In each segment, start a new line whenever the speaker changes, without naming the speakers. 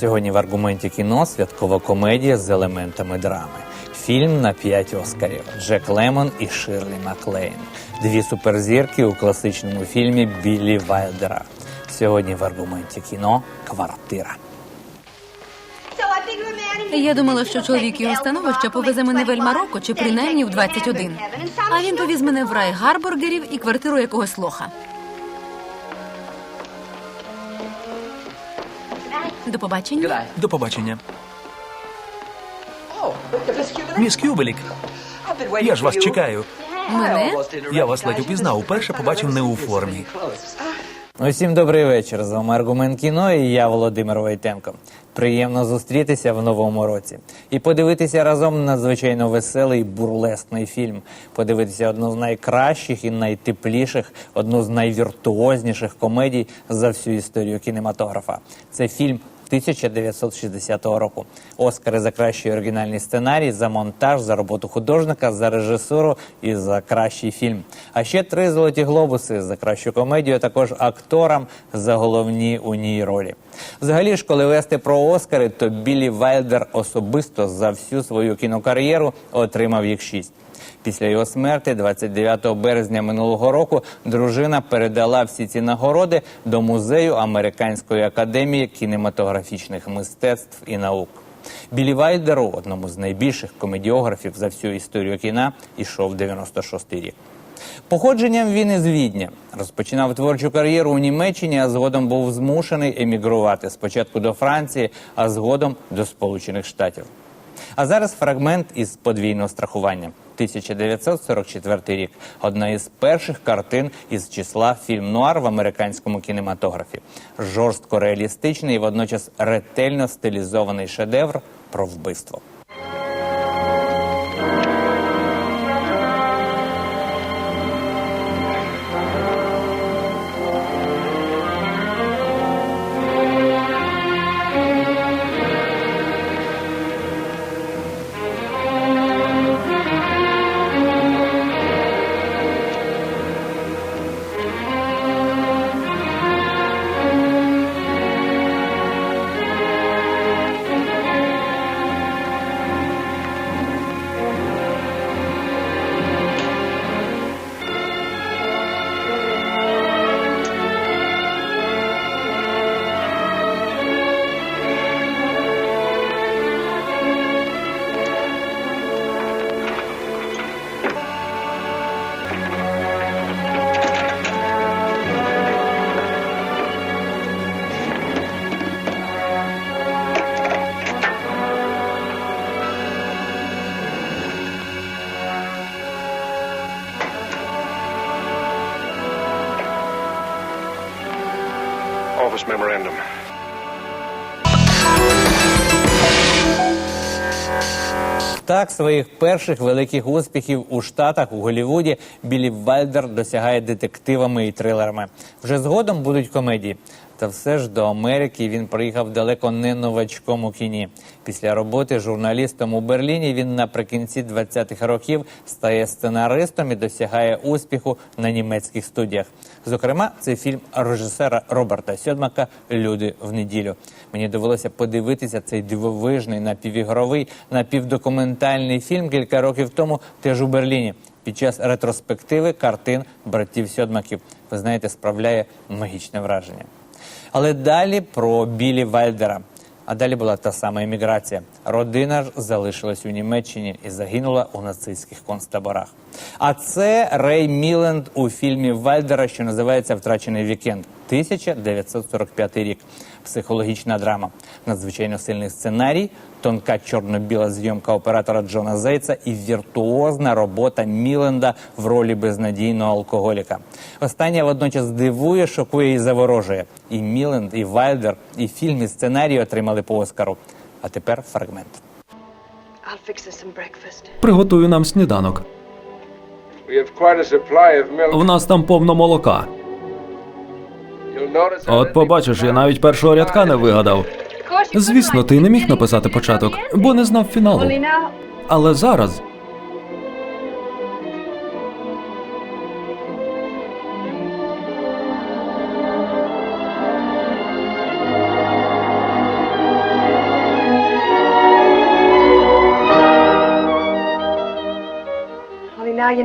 Сьогодні в аргументі кіно святкова комедія з елементами драми. Фільм на п'ять Оскарів Джек Лемон і Ширлі Маклейн. Дві суперзірки у класичному фільмі Біллі Вайлдера. Сьогодні в аргументі кіно Квартира.
Я думала, що чоловік його становища повезе мене в Ель-Марокко чи принаймні в 21. А він повіз мене в рай гарбургерів і квартиру якогось лоха. До побачення.
До побачення. Міс Кюбелік, я ж вас чекаю.
Мене?
Я вас ледь упізнав, уперше побачив не у формі.
Усім добрий вечір. З вами аргумент кіно і я Володимир Войтенко. Приємно зустрітися в новому році і подивитися разом надзвичайно веселий бурлесний фільм. Подивитися одну з найкращих і найтепліших, одну з найвіртуозніших комедій за всю історію кінематографа. Це фільм 1960 року. Оскари за кращий оригінальний сценарій, за монтаж, за роботу художника, за режисуру і за кращий фільм. А ще три золоті глобуси за кращу комедію, а також акторам за головні у ній ролі. Взагалі ж, коли вести про Оскари, то Біллі Вайлдер особисто за всю свою кінокар'єру отримав їх шість. Після його смерті, 29 березня минулого року, дружина передала всі ці нагороди до музею Американської академії кінематографічних мистецтв і наук. Білі Вайдеру, одному з найбільших комедіографів за всю історію кіна, ішов 96-й рік. Походженням він із Відня розпочинав творчу кар'єру у Німеччині, а згодом був змушений емігрувати спочатку до Франції, а згодом до Сполучених Штатів. А зараз фрагмент із подвійного страхування. 1944 рік. Одна із перших картин із числа фільм нуар в американському кінематографі. Жорстко реалістичний і водночас ретельно стилізований шедевр про вбивство.
Office memorandum.
Так, своїх перших великих успіхів у Штатах у Голлівуді Білі Вальдер досягає детективами і трилерами. Вже згодом будуть комедії. Та все ж до Америки він приїхав далеко не новачком у кіні. Після роботи журналістом у Берліні він наприкінці 20-х років стає сценаристом і досягає успіху на німецьких студіях. Зокрема, це фільм режисера Роберта Сьодмака Люди в неділю. Мені довелося подивитися цей дивовижний напівігровий, напівдокументальний фільм кілька років тому теж у Берліні. Під час ретроспективи картин братів Сьодмаків. Ви знаєте, справляє магічне враження. Але далі про Білі Вальдера. А далі була та сама еміграція. Родина ж залишилась у Німеччині і загинула у нацистських концтаборах. А це Рей Міленд у фільмі Вальдера, що називається Втрачений вікенд. 1945 рік. Психологічна драма, надзвичайно сильний сценарій, тонка чорно-біла зйомка оператора Джона Зейца і віртуозна робота Міленда в ролі безнадійного алкоголіка. Останнє водночас дивує, шокує і заворожує. І Міленд, і Вальдер, і фільм, і сценарій отримали по Оскару. А тепер фрагмент.
I'll fix us some breakfast.
Приготую нам сніданок.
We have quite a supply of milk.
В нас там повно молока. От побачиш, я навіть першого рядка не вигадав. Звісно, ти не міг написати початок, бо не знав фіналу. Але зараз.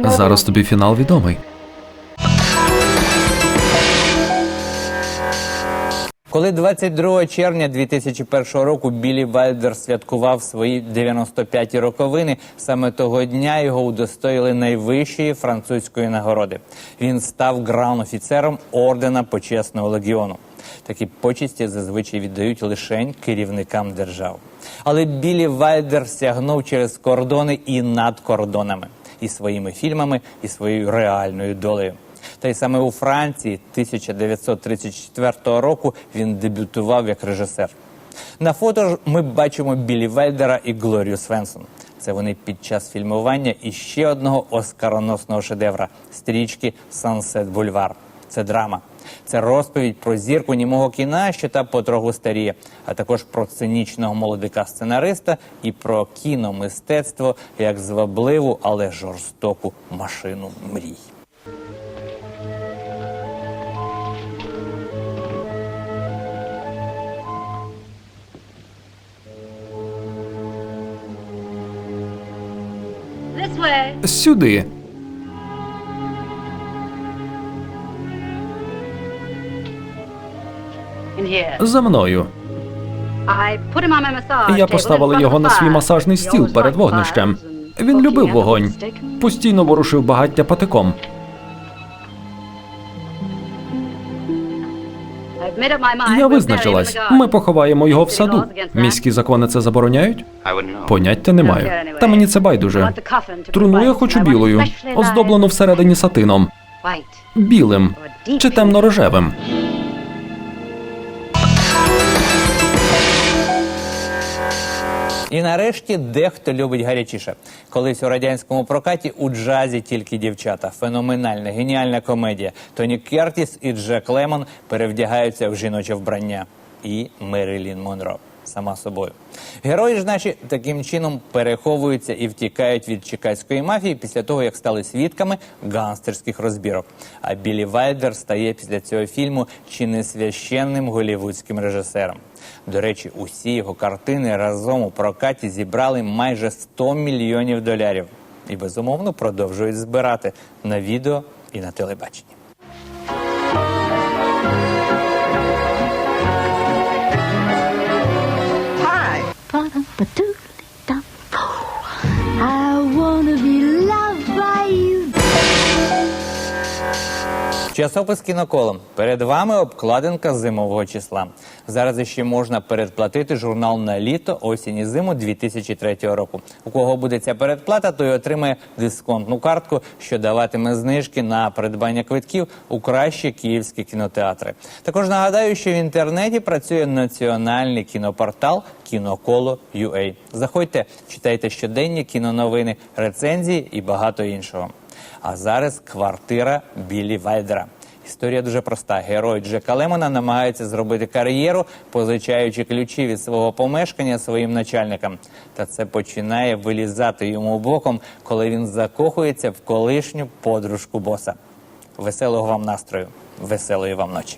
Зараз тобі фінал відомий.
Коли 22 червня 2001 року Білі Вайлдер святкував свої 95-ті роковини, саме того дня його удостоїли найвищої французької нагороди. Він став гран-офіцером ордена почесного легіону. Такі почесті зазвичай віддають лишень керівникам держав. Але Білі Вайлдер сягнув через кордони і над кордонами, і своїми фільмами, і своєю реальною долею. Та й саме у Франції 1934 року він дебютував як режисер. На фото ж ми бачимо Білі Вельдера і Глорію Свенсон. Це вони під час фільмування іще одного оскароносного шедевра стрічки Сансет Бульвар. Це драма. Це розповідь про зірку німого кіна, що та потроху старіє, а також про цинічного молодика сценариста і про кіномистецтво як звабливу, але жорстоку машину мрій.
Сюди. За мною. Я поставила його на свій масажний стіл перед вогнищем. Він любив вогонь. Постійно ворушив багаття патиком. Я визначилась. Ми поховаємо його в саду. Міські закони це забороняють? Поняття не маю. Та мені це байдуже. Труну я хочу білою, оздоблену всередині сатином, білим чи темно-рожевим.
І нарешті дехто любить гарячіше. Колись у радянському прокаті у джазі тільки дівчата. Феноменальна, геніальна комедія. Тоні Кертіс і Джек Лемон перевдягаються в жіноче вбрання. І Мерилін Монро. Сама собою. Герої ж наші таким чином переховуються і втікають від чекаської мафії після того, як стали свідками гангстерських розбірок. А Білі Вайлдер стає після цього фільму чи не священним голівудським режисером. До речі, усі його картини разом у прокаті зібрали майже 100 мільйонів долярів і безумовно продовжують збирати на відео і на телебаченні. Часопис кіноколом. Перед вами обкладинка зимового числа. Зараз іще можна передплатити журнал на літо, осінь і зиму 2003 року. У кого буде ця передплата, той отримає дисконтну картку, що даватиме знижки на придбання квитків у кращі київські кінотеатри. Також нагадаю, що в інтернеті працює національний кінопортал Кіноколо.ua. Заходьте, читайте щоденні кіноновини, рецензії і багато іншого. А зараз квартира Білі Вайдера. Історія дуже проста. Герой Джека Лемона намагається зробити кар'єру, позичаючи ключі від свого помешкання своїм начальникам. Та це починає вилізати йому боком, коли він закохується в колишню подружку боса. Веселого вам настрою, веселої вам ночі.